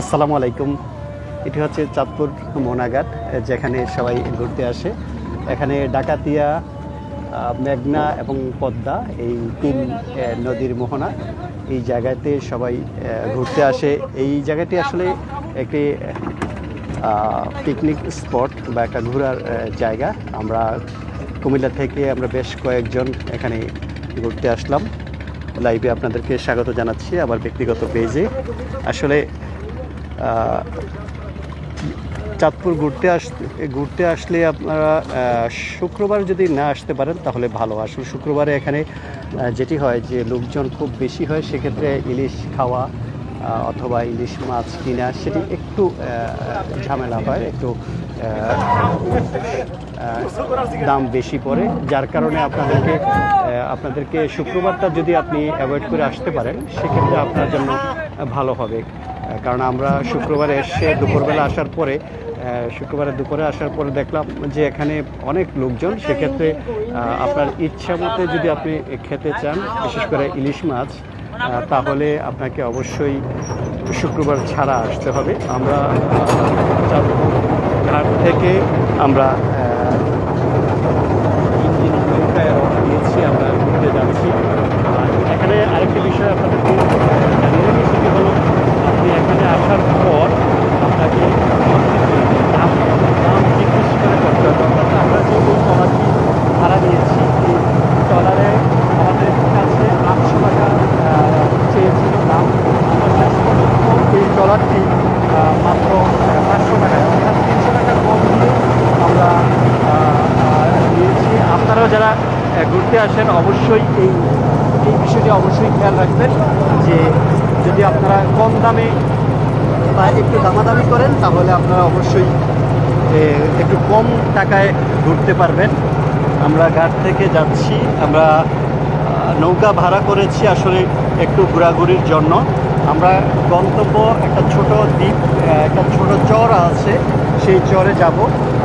আসসালামু আলাইকুম। এটি হচ্ছে চাঁদপুর মোনাঘাট, যেখানে সবাই ঘুরতে আসে। এখানে ডাকাতিয়া মেঘনা এবং পদ্মা, এই তিন নদীর মোহনা, এই জায়গাতে সবাই ঘুরতে আসে। এই জায়গাটি আসলে একটি পিকনিক স্পট বা একটা ঘোরার জায়গা। আমরা কুমিল্লা থেকে আমরা বেশ কয়েকজন এখানে ঘুরতে আসলাম। লাইভে আপনাদেরকে স্বাগত জানাচ্ছি আমার ব্যক্তিগত পেজে আসলে চাঁদপুর ঘুরতে আসতে ঘুরতে আসলে আপনারা শুক্রবার যদি না আসতে পারেন, তাহলে ভালো। আসলে শুক্রবারে এখানে যেটি হয় যে লোকজন খুব বেশি হয়, সেক্ষেত্রে ইলিশ খাওয়া অথবা ইলিশ মাছ কিনা, সেটি একটু ঝামেলা হয়, একটু দাম বেশি পড়ে, যার কারণে আপনাদেরকে আপনাদেরকে শুক্রবারটা যদি আপনি অ্যাভয়েড করে আসতে পারেন, সেক্ষেত্রে আপনার জন্য ভালো হবে। কারণ আমরা শুক্রবারে এসে দুপুরবেলা আসার পরে শুক্রবারে দুপুরে আসার পরে দেখলাম যে এখানে অনেক লোকজন। সেক্ষেত্রে আপনার ইচ্ছা মতে যদি আপনি খেতে চান, বিশেষ করে ইলিশ মাছ তাহলে আপনাকে অবশ্যই শুক্রবার ছাড়া আসতে হবে। আমরা ঘাট থেকে আমরা আহ, ইঞ্জিন নৌকায় রওনা দিয়েছি আমরা ঘুরতে যাচ্ছি আর এখানে আরেকটি বিষয় আপনাদেরকে জানিয়ে রাখি সেটি হলো আপনি এখানে আসার পর আপনাকে দাম দাম জিজ্ঞেস করে করতে হবে অর্থাৎ আমরা যে ওই ট্রলারটি ভাড়া নিয়েছি এই ট্রলারে আমাদের কাছে আটশো টাকা আহ, চেয়েছিল দাম আমরা শেষ পর্যন্ত এই ট্রলারটি আহ, মাত্র পাঁচশো টাকা অর্থাৎ তিনশো টাকা কম দিয়ে আমরা আহ, আহ, নিয়েছি আপনারাও যারা আহ, আসেন অবশ্যই এই এই বিষয়টি অবশ্যই খেয়াল রাখবেন যে যদি আপনারা কম দামে বা একটু দামাদামি করেন, তাহলে আপনারা অবশ্যই একটু কম টাকায় ঘুরতে পারবেন। আমরা ঘাট থেকে যাচ্ছি, আমরা নৌকা ভাড়া করেছি আসলে একটু ঘোরাঘুরির জন্য। আমরা গন্তব্য একটা ছোট দ্বীপ একটা ছোট চর আছে, সেই চরে যাব।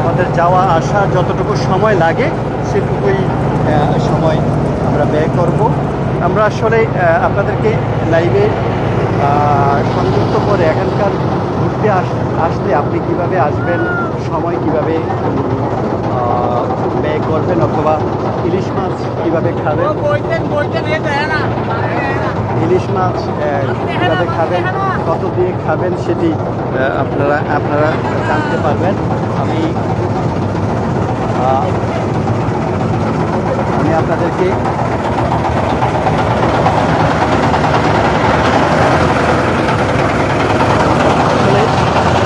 আমাদের যাওয়া আসা যতটুকু সময় লাগে, সেটুকুই সময় আমরা ব্যয় করব। আমরা আসলে আপনাদেরকে লাইভে সংযুক্ত করে এখানকার ঘুরতে আস, আসলে আপনি কীভাবে আসবেন, সময় কীভাবে ব্যয় করবেন অথবা ইলিশ মাছ কীভাবে খাবেন? ইলিশ মাছ কীভাবে খাবেন, কত দিয়ে খাবেন সেটি আপনারা আপনারা জানতে পারবেন। আমি আপনাদেরকে।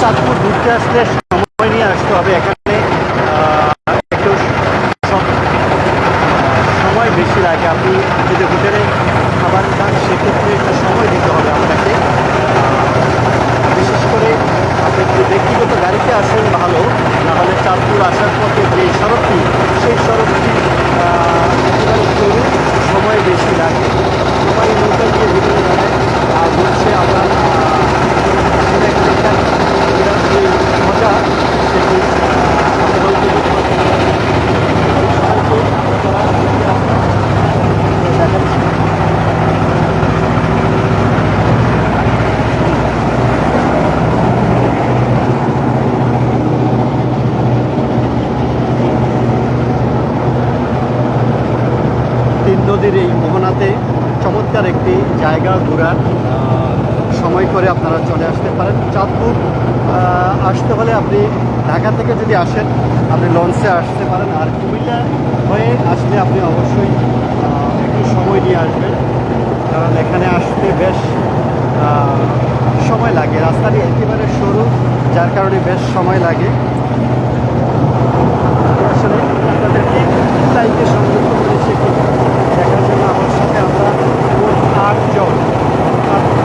চাঁদপুর ঘুরতে আসলে সময় নিয়ে আসতে হবে। এখানে আহ, একটু সব- সময় বেশি লাগে আপনি যদি হোটেলে খাবার খান সেক্ষেত্রে একটা সময় দিতে হবে আপনাকে আহ, বিশেষ করে আপনি যদি ব্যক্তিগত গাড়িতে আসেন ভালো নাহলে চাঁদপুর আসার পথে যে সড়কটি সেই সড়কটি আহ, একেবারে সরু, সময় বেশি লাগে সবাই নৌকা দিয়ে ভিতরে যায় আর বলছে আমরা আহ, আসলে এখানকার ঘোরার যে মজা সেটি আহ, আপনাদেরকে সবাইকে তারা দেখাচ্ছি তিন নদীর এই মোহনাতে চমৎকার একটি জায়গা ঘোরার সময় করে আপনারা চলে আসতে পারেন। চাঁদপুর আসতে হলে আপনি ঢাকা থেকে যদি আসেন, আপনি লঞ্চে আসতে পারেন। আর কুমিল্লা হয়ে আসলে আপনি অবশ্যই একটু সময় নিয়ে আসবেন। কারণ এখানে আসতে বেশ সময় লাগে। রাস্তাটি একেবারে সরু, যার কারণে বেশ সময় লাগে আসলে আপনাদেরকে লাইভে সংযুক্ত করেছি একটু দেখার জন্য আমার সাথে আমরা মোট আটজন আট-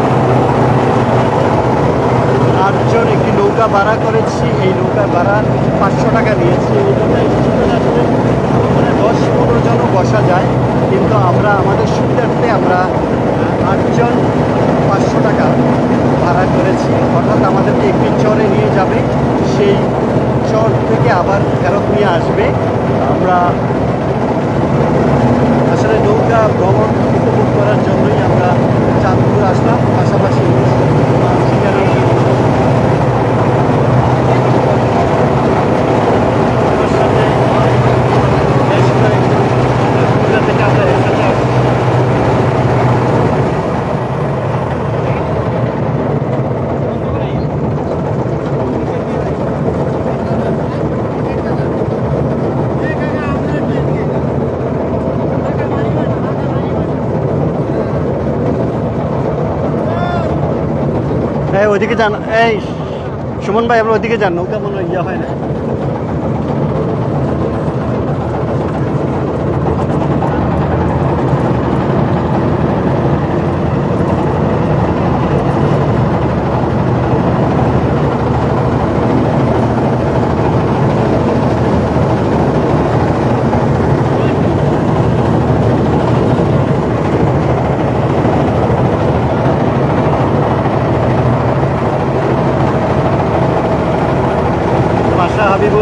আটজন একটি নৌকা ভাড়া করেছি এই নৌকা ভাড়া পাঁচশো টাকা নিয়েছি এই জন্য এই সুবিধা আসলে মানে দশ পনেরো জনও বসা যায় কিন্তু আমরা, আমাদের সুবিধার্থে আমরা আটজন পাঁচশো টাকা ভাড়া করেছি। অর্থাৎ আমাদেরকে একটি চরে নিয়ে যাবে। সেই চর থেকে আবার ফেরত নিয়ে আসবে। আমরা আসলে নৌকা ভ্রমণ উপভোগ করার জন্যই আমরা চাঁদপুর আসলাম। পাশাপাশি শিকারের এই ওইদিকে যান। এই সুমন ভাই আপনি ওইদিকে যান নৌকা মনে ইয়ে হয় না।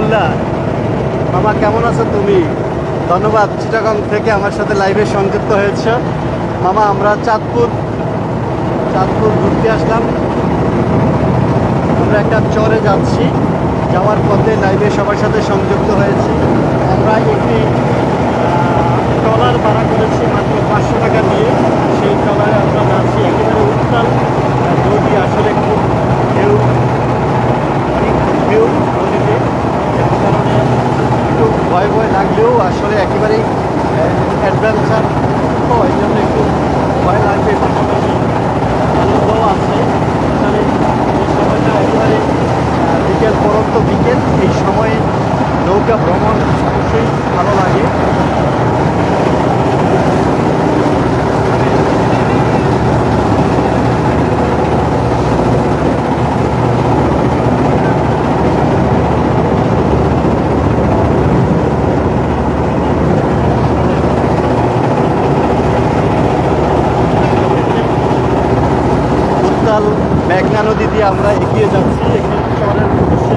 হাবিবুল্লাহ মামা, কেমন আছো তুমি? ধন্যবাদ, চিটাগং থেকে আমার সাথে লাইভে সংযুক্ত হয়েছ। মামা, আমরা চাঁদপুর চাঁদপুর ঘুরতে আসলাম। আমরা একটা চরে যাচ্ছি, যাওয়ার পথে লাইভে সবার সাথে সংযুক্ত হয়েছি। আমরা একটি ট্রলার ভাড়া করেছি মাত্র পাঁচশো টাকা দিয়ে সেই ট্রলারে আমরা যাচ্ছি একেবারে উত্তাল আহ, নদী আসলে খুব ঢেউ অনেক ঢেউ নদীতে যার কারণে একটু ভয় ভয় লাগলেও আসলে একেবারেই অ্যাডভেঞ্চার তো এই জন্য একটু ভয় লাগবে পাশাপাশি আনন্দও আছে আসলে এই সময়টা একেবারে আহ, বিকেল পরন্ত বিকেল এই সময়ে নৌকা ভ্রমণ অবশ্যই ভালো লাগে। মেঘনা নদী দিয়ে আমরা এগিয়ে যাচ্ছি। একটি চরের উদ্দেশ্যে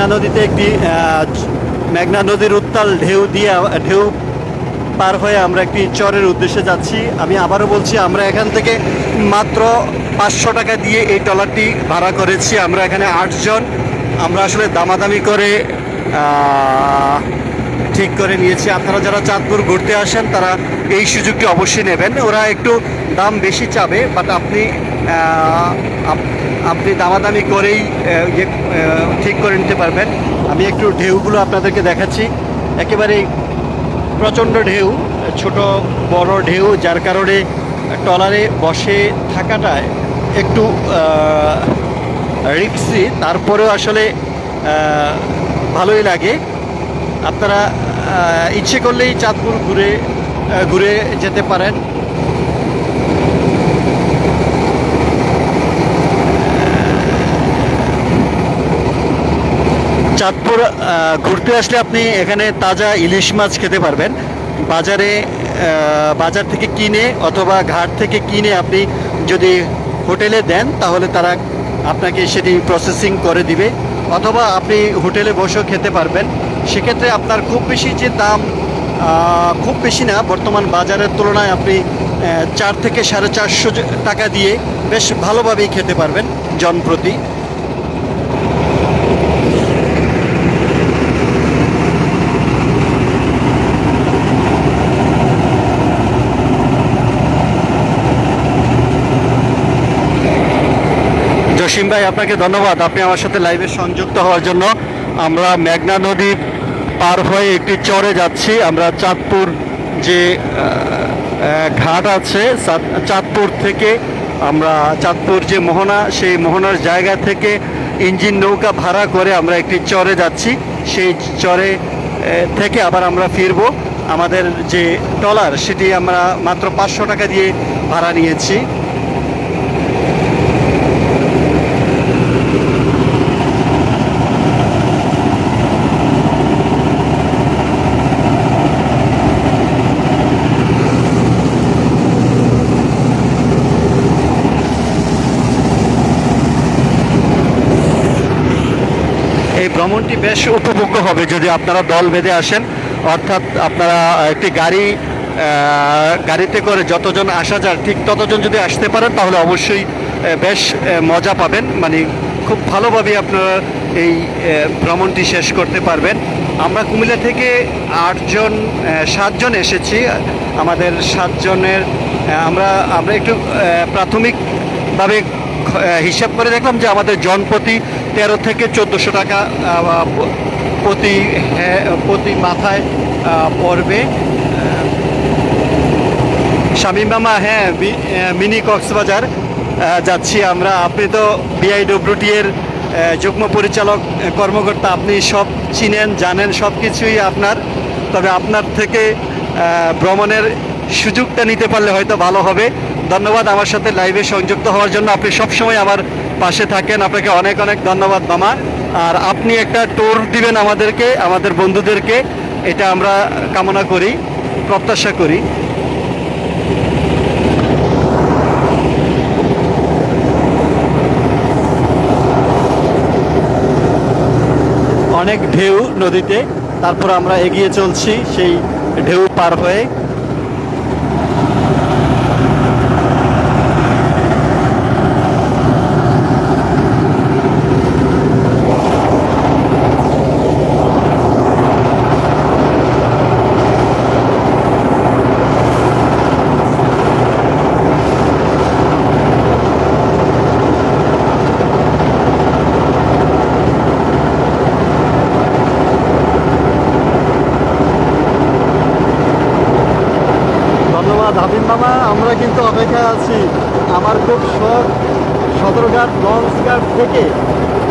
মেঘনা নদীতে একটি মেঘনা নদীর উত্তাল ঢেউ দিয়ে, ঢেউ পার হয়ে আমরা একটি চরের উদ্দেশ্যে যাচ্ছি। আমি আবারও বলছি, আমরা এখান থেকে মাত্র পাঁচশো টাকা দিয়ে এই ট্রলারটি ভাড়া করেছি। আমরা এখানে আটজন। আমরা আসলে দামাদামি করে ঠিক করে নিয়েছি। আপনারা যারা চাঁদপুর ঘুরতে আসেন, তারা এই সুযোগটি অবশ্যই নেবেন। ওরা একটু দাম বেশি চাবে বাট আপনি আপনি দামাদামি করেই ইয়ে, ঠিক করে নিতে পারবেন। আমি একটু ঢেউগুলো আপনাদেরকে দেখাচ্ছি। একেবারেই প্রচণ্ড ঢেউ ছোট বড় ঢেউ যার কারণে ট্রলারে বসে থাকাটা একটু রিক্সি তারপরেও আসলে ভালোই লাগে। আপনারা ইচ্ছে করলেই চাঁদপুর ঘুরে ঘুরে যেতে পারেন। চাঁদপুর ঘুরতে আসলে আপনি এখানে তাজা ইলিশ মাছ খেতে পারবেন। বাজারে বাজার থেকে কিনে অথবা ঘাট থেকে কিনে আপনি যদি হোটেলে দেন, তাহলে তারা আপনাকে সেটি প্রসেসিং করে দিবে। অথবা আপনি হোটেলে বসেও খেতে পারবেন। সেক্ষেত্রে আপনার খুব বেশি যে দাম খুব বেশি না, বর্তমান বাজারের তুলনায় আপনি চার থেকে সাড়ে চারশো টাকা দিয়ে বেশ ভালোভাবেই খেতে পারবেন জনপ্রতি। জসিম ভাই, আপনাকে ধন্যবাদ। আপনি আমার সাথে লাইভে সংযুক্ত হওয়ার জন্য। আমরা মেঘনা নদী পার হয়ে একটি চরে যাচ্ছি। আমরা চাঁদপুর যে ঘাট আছে চাঁদপুর থেকে আমরা চাঁদপুর যে মোহনা, সেই মোহনার জায়গা থেকে ইঞ্জিন নৌকা ভাড়া করে আমরা একটি চরে যাচ্ছি। সেই চরে থেকে আবার আমরা ফিরবো। আমাদের যে ট্রলার, সেটি আমরা মাত্র পাঁচশো টাকা দিয়ে ভাড়া নিয়েছি এই ভ্রমণটি বেশ উপভোগ্য হবে যদি আপনারা দল বেঁধে আসেন। অর্থাৎ আপনারা একটি গাড়ি গাড়িতে করে যতজন আসা যায় ঠিক ততজন যদি আসতে পারেন, তাহলে অবশ্যই বেশ মজা পাবেন। মানে খুব ভালোভাবে আপনারা এই ভ্রমণটি শেষ করতে পারবেন। আমরা কুমিল্লা থেকে আটজন সাতজন এসেছি। আমাদের সাতজনের আমরা আমরা একটু প্রাথমিকভাবে হিসাব করে দেখলাম যে আমাদের জনপ্রতি তেরো থেকে চোদ্দোশো টাকা প্রতি প্রতি মাথায় পড়বে। শামীম মামা হ্যাঁ মিনি কক্সবাজার যাচ্ছি আমরা। আপনি তো বিআইডব্লিউটি এর যুগ্ম পরিচালক কর্মকর্তা, আপনি সব চিনেন, জানেন, সব কিছুই আপনার। তবে আপনার থেকে ভ্রমণের সুযোগটা নিতে পারলে হয়তো ভালো হবে। ধন্যবাদ আমার সাথে লাইভে সংযুক্ত হওয়ার জন্য। আপনি সবসময় আমার পাশে থাকেন। আপনাকে অনেক অনেক ধন্যবাদ মামা। আর আপনি একটা ট্যুর দিবেন আমাদেরকে, আমাদের বন্ধুদেরকে। এটা আমরা কামনা করি, প্রত্যাশা করি। অনেক ঢেউ নদীতে, তারপর আমরা এগিয়ে চলছি সেই ঢেউ পার হয়ে ধন্যবাদ হাবিব মামা আমরা কিন্তু অপেক্ষায় আছি খুব সদরঘাট লঞ্চঘাট থেকে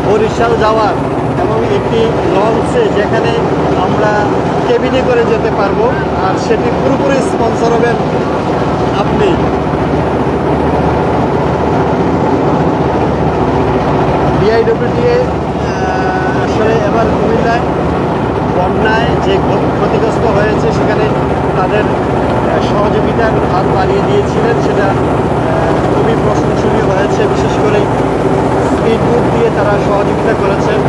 বরিশাল যাওয়ার এবং একটি লঞ্চে যেখানে আমরা কেবিনে করে যেতে পারব আর সেটি পুরোপুরি স্পন্সর হবেন আপনি। বিআইডব্লিউটিএ আসলে এবার কুমিল্লায়, বন্যায় যে ক্ষতিগ্রস্ত হয়েছে সেখানে তাদের সহযোগিতার হাত বাড়িয়ে দিয়েছিলেন, সেটা খুবই প্রশংসনীয় হয়েছে বিশেষ করে এই দিয়ে তারা সহযোগিতা করেছেন